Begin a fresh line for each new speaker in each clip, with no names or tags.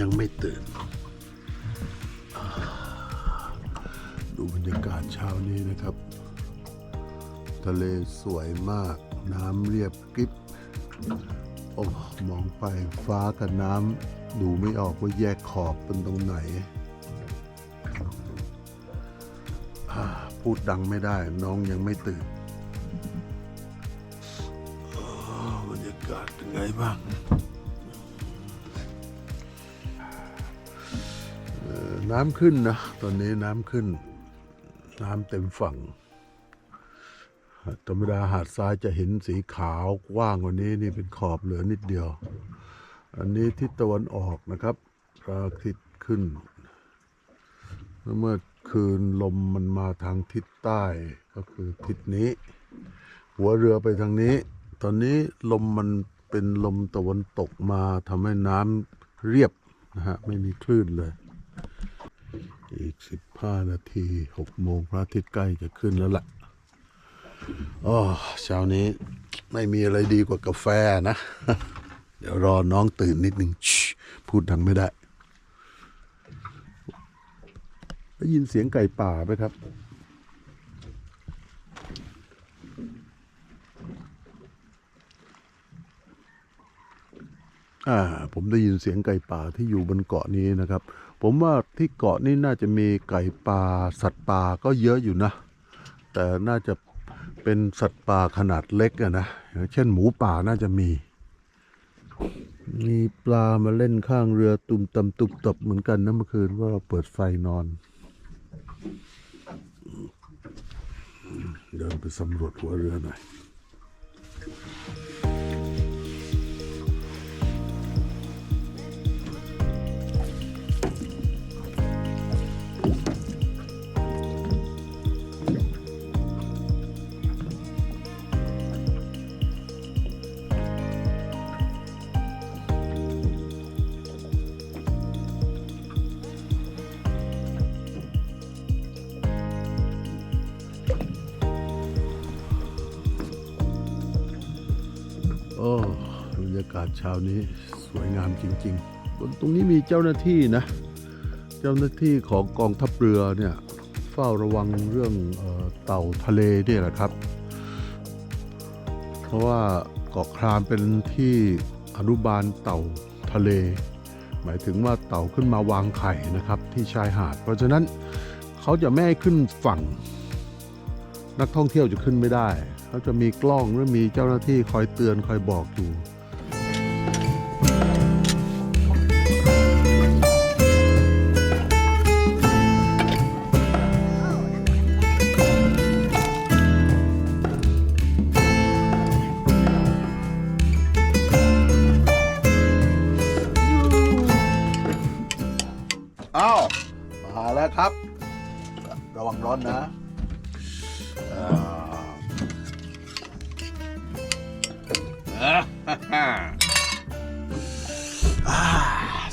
ยังไม่ตื่น ดูบรรยากาศเช้านี้นะครับ ทะเลสวยมาก น้ำเรียบกริบโอ้มองไปฟ้ากับน้ำดูไม่ออกว่าแยกขอบเป็นตรงไหน พูดดังไม่ได้น้องยังไม่ตื่นบรรยากาศเป็นไงบ้าง น้ำขึ้นนะ ตอนนี้น้ำขึ้น น้ำเต็มฝั่งธรรมดาหาดทรายจะเห็นสีขาวกว้างกว่านี้นี่เป็นขอบเหลือนิดเดียว อันนี้ทิศตะวันออกนะครับพระอาทิตย์ขึ้น เมื่อคืนลมมันมาทางทิศใต้ก็คือทิศนี้ หัวเรือไปทางนี้ ตอนนี้ลมมันเป็นลมตะวันตกมาทำให้น้ำเรียบนะฮะไม่มีคลื่นเลย อีกสิบห้านาทีหกโมงพระอาทิตย์ใกล้จะขึ้นแล้วล่ะอ๋อเช้านี้ไม่มีอะไรดีกว่ากาแฟนะ เดี๋ยวรอน้องตื่นนิดหนึ่งพูดดังไม่ได้ ได้ยินเสียงไก่ป่าไหมครับอ่าผมได้ยินเสียงไก่ป่าที่อยู่บนเกาะนี้นะครับ ผมว่าที่เกาะนี้น่าจะมีไก่ป่าสัตว์ป่าก็เยอะอยู่นะ แต่น่าจะเป็นสัตว์ป่าขนาดเล็กอะนะเช่นหมูป่าน่าจะมี มีปลามาเล่นข้างเรือตุ่มตำตุบตบเหมือนกันนะเมื่อคืนว่าเราเปิดไฟนอน เดินไปสำรวจหัวเรือหน่อย ยากาศเช้านี้สวยงามจริงๆบนตรงนี้มีเจ้าหน้าที่นะ เจ้าหน้าที่ของกองทัพเรือเนี่ยเฝ้าระวังเรื่องเต่าทะเลเนี่ยแหละครับ เพราะว่าเกาะครามเป็นที่อนุบาลเต่าทะเล หมายถึงว่าเต่าขึ้นมาวางไข่นะครับที่ชายหาด เพราะฉะนั้นเขาจะไม่ให้ขึ้นฝั่ง นักท่องเที่ยวจะขึ้นไม่ได้ เขาจะมีกล้องหรือมีเจ้าหน้าที่คอยเตือนคอยบอกอยู่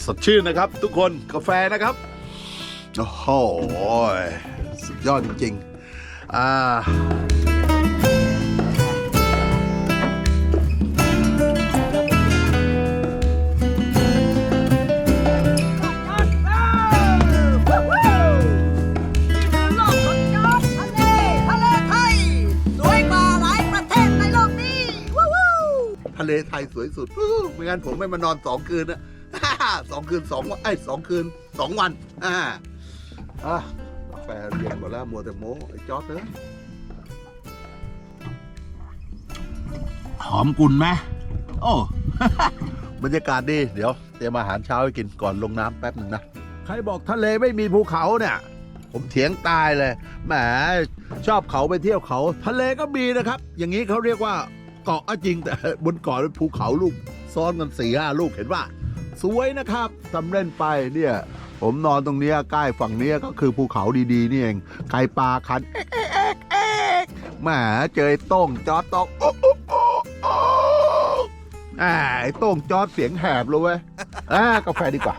สดชื่นนะครับ ทุกคนกาแฟนะครับ โอ้โห สุดยอดจริงๆอ่า เลไทยสวยสุดอู้ไม่งั้นผมไม่มานอนสองคืนนะสองคืนสองวันไอ้ยสองคืนสองวันอ่าอะกาแฟเย็นหมดแล้วมัวแต่โม้ไอ้จอร์ดเนอะหอมกุนไหมโอ้ บรรยากาศดี เดี๋ยว เตรียมอาหารเช้าให้กินก่อนลงน้ำแป๊บหนึ่งนะ ใครบอกทะเลไม่มีภูเขาเนี่ย ผมเถียงตายเลย แหม ชอบเขาไปเที่ยวเขา ทะเลก็มีนะครับ อย่างนี้เขาเรียกว่า เกาะก็จริงแต่บนเกาะเป็นภูเขาลูกซ้อนกันสี่ห้าลูกเห็นว่า สวยนะครับทำเล่นไปเนี่ย ผมนอนตรงเนี้ยใกล้ฝั่งเนี้ยก็คือภูเขาดีๆนี่เองไก่ปลาคันเอ๊ะเอ๊ะเอ๊ะเอ๊ะแหมเจอไอ้โต้งจอดตอกโอ๊ะโอ๊ะโอ๊ะโอ๊ะอ่าไอ้โต้งจอดเสียงแหบเลยเว้ยอ่ากาแฟดีกว่า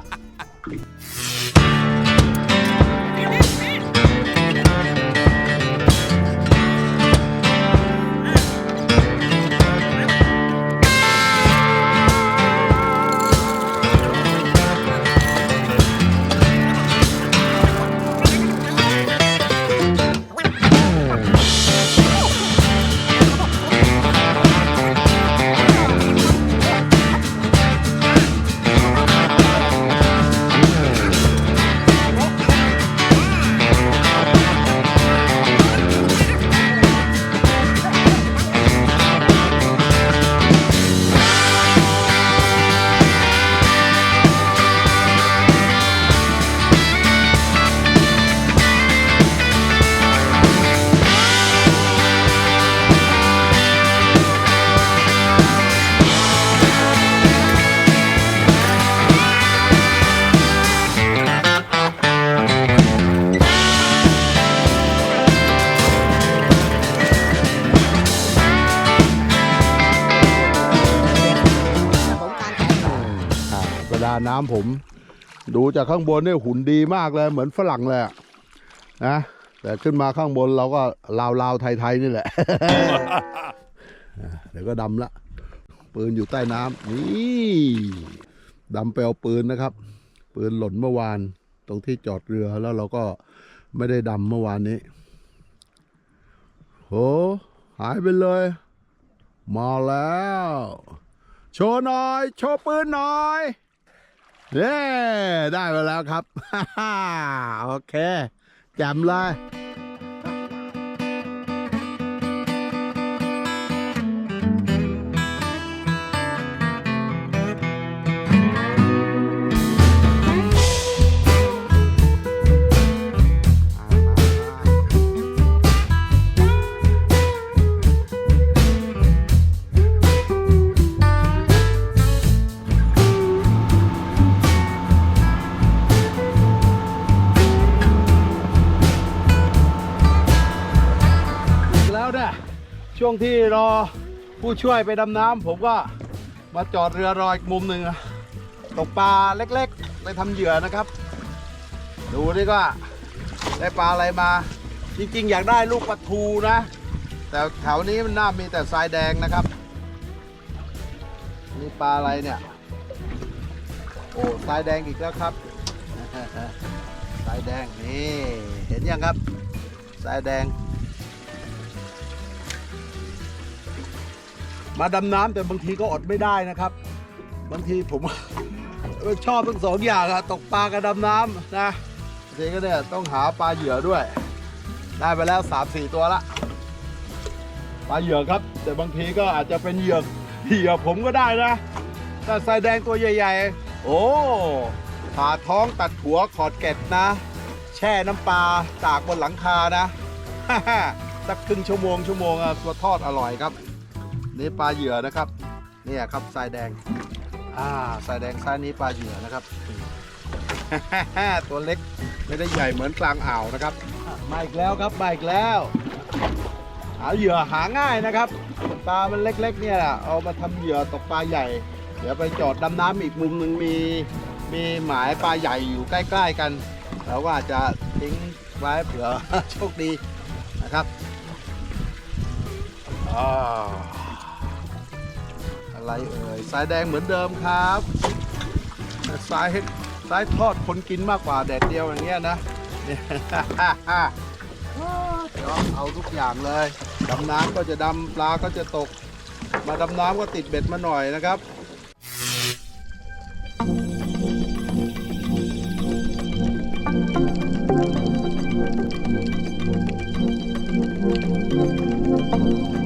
น้ำผม ดูจากข้างบนเนี่ยหุ่นดีมากเลยเหมือนฝรั่งเลยนะ แต่ขึ้นมาข้างบนเราก็ลาวลาวๆไทยๆนี่แหละ เดี๋ยวก็ดำละ ปืนอยู่ใต้น้ำนี่ดำไปเอาปืนนะครับ ปืนหล่นเมื่อวาน ตรงที่จอดเรือแล้วเราก็ไม่ได้ดำเมื่อวานนี้โหหายไปเลย มาแล้ว โชว์หน่อย โชว์ปืนหน่อย เย้ได้มาแล้วครับ โอเคแจมเลย ที่รอผู้ช่วยไปดำน้ำผมก็มาจอดเรือรออีกมุมหนึ่งตกปลาเล็กๆ ไปทำเหยื่อนะครับ ดูดิก็ได้ปลาอะไรมา จริงๆ อยากได้ลูกปลาทูนะ แต่แถวนี้มันน่ามีแต่ทรายแดงนะครับ นี่ปลาอะไรเนี่ย โอ้ทรายแดงอีกแล้วครับทรายแดงนี่เห็นยังครับทรายแดง มาดำน้ำแต่บางทีก็อดไม่ได้นะครับ บางทีผมชอบทั้งสองอย่างอะตกปลากับดำน้ำนะบางทีก็เนี่ยต้องหาปลาเหยื่อด้วย ได้ไปแล้ว3 4ตัวละปลาเหยื่อครับ แต่บางทีก็อาจจะเป็นเหยื่อเหยื่อผมก็ได้นะถ้าใส่แดงตัวใหญ่ ๆ โอ้ผ่าท้องตัดหัวขอดเก็ดนะ แช่น้ำปลาตากบนหลังคานะสักครึ่งชั่วโมงชั่วโมงอะตัวทอดอร่อยครับ นี่ปลาเหยื่อนะครับเนี่ยครับทรายแดงอ่าทรายแดงซ้ายนี้ปลาเหยื่อนะครับ ตัวเล็กไม่ได้ใหญ่เหมือนกลางอ่าวนะครับมาอีกแล้วครับมาอีกแล้วหาเหยื่อหาง่ายนะครับปลามันเล็กๆเนี่ยเอามาทำเหยื่อตกปลาใหญ่ เดี๋ยวไปจอดดำน้ำอีกมุมหนึ่งมีมีหมายปลาใหญ่อยู่ใกล้ ๆกันเราก็อาจจะทิ้งไว้เผื่อโชคดีนะครับอ่า อะไรเอ่ยสายแดงเหมือนเดิมครับสายสายทอดคนกินมากกว่าแดดเดียวอย่างเงี้ยนะเนี่ยเดี๋ยวเอาทุกอย่างเลยดำน้ำก็จะดำปลาก็จะตก มาดำน้ำก็ติดเบ็ดมาหน่อยนะครับอ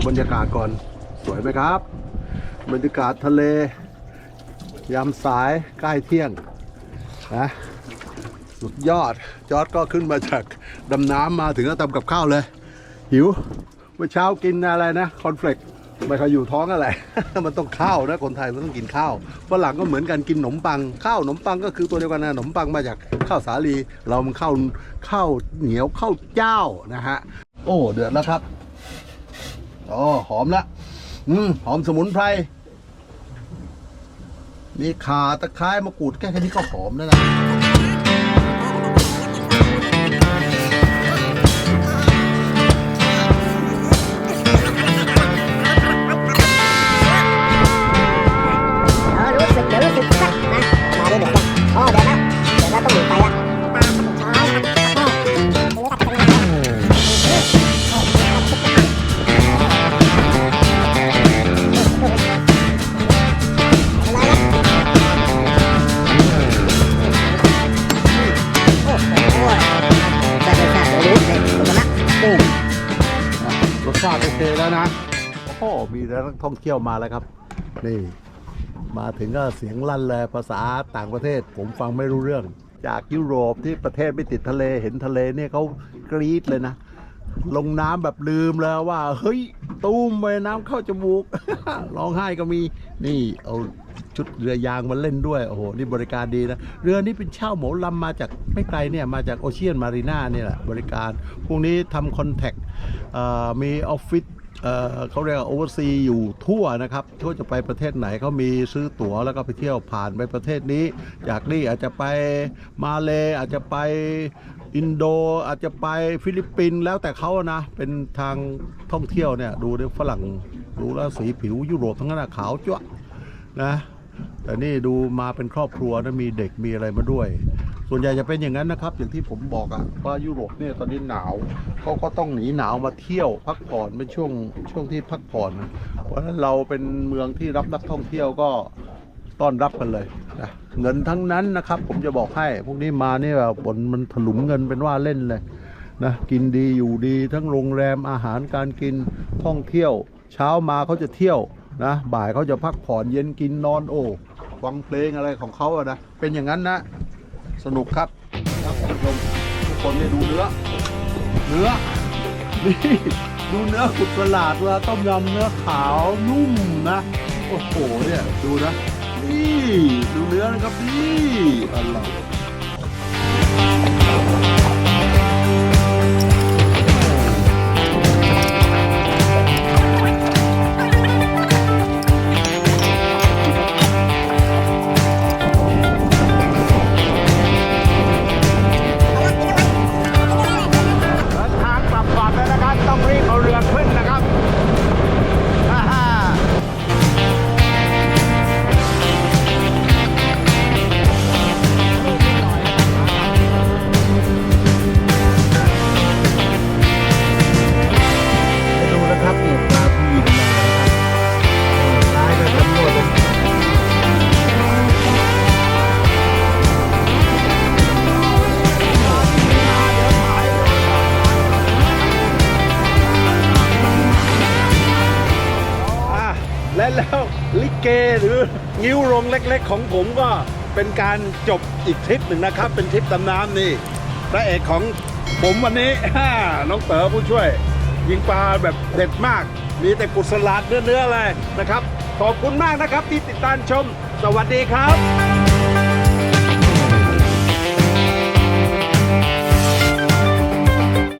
ดูบรรยากาศก่อน สวยไหมครับ บรรยากาศทะเล ยามสายใกล้เที่ยงนะสุดยอด จอร์ดก็ขึ้นมาจากดำน้ำมาถึงก็ทำกับข้าวเลย หิวเมื่อเช้ากินอะไรนะ คอนเฟลกไม่เคอยอยู่ท้องอะไร มันต้องข้าวนะ คนไทยมันต้องกินข้าวฝรั่งก็เหมือนกันกินขนมปัง ข้าวขนมปังก็คือตัวเดียวกันนะขนมปังมาจากข้าวสาลี เรามันข้าวข้าวเหนียวข้าวเจ้านะฮะ โอ้ เดือดแล้วครับ อ๋อหอมละอืมหอมสมุนไพรมีข่าตะไคร้มะกรูดแค่แค่นี้ก็หอมแล้วนะ
ท่อ
งเที่ยวมาแล้วครับ นี่ มาถึงก็เสียงลั่นเลยภาษาต่างประเทศ ผมฟังไม่รู้เรื่อง จากยุโรปที่ประเทศไม่ติดทะเลเห็นทะเลเนี่ยเขากรี๊ดเลยนะ ลงน้ำแบบลืมแล้วว่า เฮ้ย ตุ้มไปน้ำเข้าจมูกร้องไห้ก็มีนี่เอาชุดเรือยางมาเล่นด้วย โอ้โห นี่บริการดีนะ เรือนี้เป็นเช่าเหมาลำมาจากไม่ไกลเนี่ย มาจากโอเชียนมารีนาเนี่ยแหละ บริการ พวกนี้ทำคอนแทคมีออฟฟิศ เเขาเรียกโอเวอร์ซีอยู่ทั่วนะครับทั่วจะไปประเทศไหนเขามีซื้อตั๋วแล้วก็ไปเที่ยวผ่านไปประเทศนี้ จากนี่อาจจะไปมาเลอาจจะไปอินโดอาจจะไปฟิลิปปินส์แล้วแต่เขานะเป็นทางท่องเที่ยวเนี่ยดูดิฝรั่งดูแล้วสีผิวยุโรปทั้งนั้นนะขาวจ้วะนะแต่นี่ดูมาเป็นครอบครัวนะมีเด็กมีอะไรมาด้วย ส่วนใหญ่จะเป็นอย่างนั้นนะครับ อย่างที่ผมบอกอะว่ายุโรปเนี่ยตอนนี้หนาวเขาก็ต้องหนีหนาวมาเที่ยวพักผ่อนเป็นช่วงช่วงที่พักผ่อนเพราะฉะนั้นเราเป็นเมืองที่รับนักท่องเที่ยวก็ต้อนรับกันเลยนะเงินทั้งนั้นนะครับ ผมจะบอกให้ พวกนี้มาเนี่ยแบบผลมันถลุงเงินเป็นว่าเล่นเลยนะกินดีอยู่ดีทั้งโรงแรมอาหารการกินท่องเที่ยว เช้ามาเขาจะเที่ยวนะบ่ายเขาจะพักผ่อนเย็นกินนอนโอ้ฟังเพลงอะไรของเขาอะนะเป็นอย่างนั้นนะ สนุกครับท่านผู้ชมทุกคนเนี่ยดูเนื้อ เนื้อ นี่ดูเนื้อขุดประลาดเวลาต้มยำเนื้อขาวนุ่มนะ โอ้โหเนี่ยดูนะ นี่ ดูเนื้อนะครับนี่อร่อย งิ้วโรงเล็ก ๆ ของผมก็เป็นการจบอีกทริปหนึ่งนะครับ เป็นทริปดำน้ำนี่พระเอกของผมวันนี้ น้องเต๋อผู้ช่วย ยิงปลาแบบเด็ดมาก มีแต่กุศลาดเนื้อๆเลยนะครับ ขอบคุณมากนะครับที่ติดตามชม สวัสดีครับ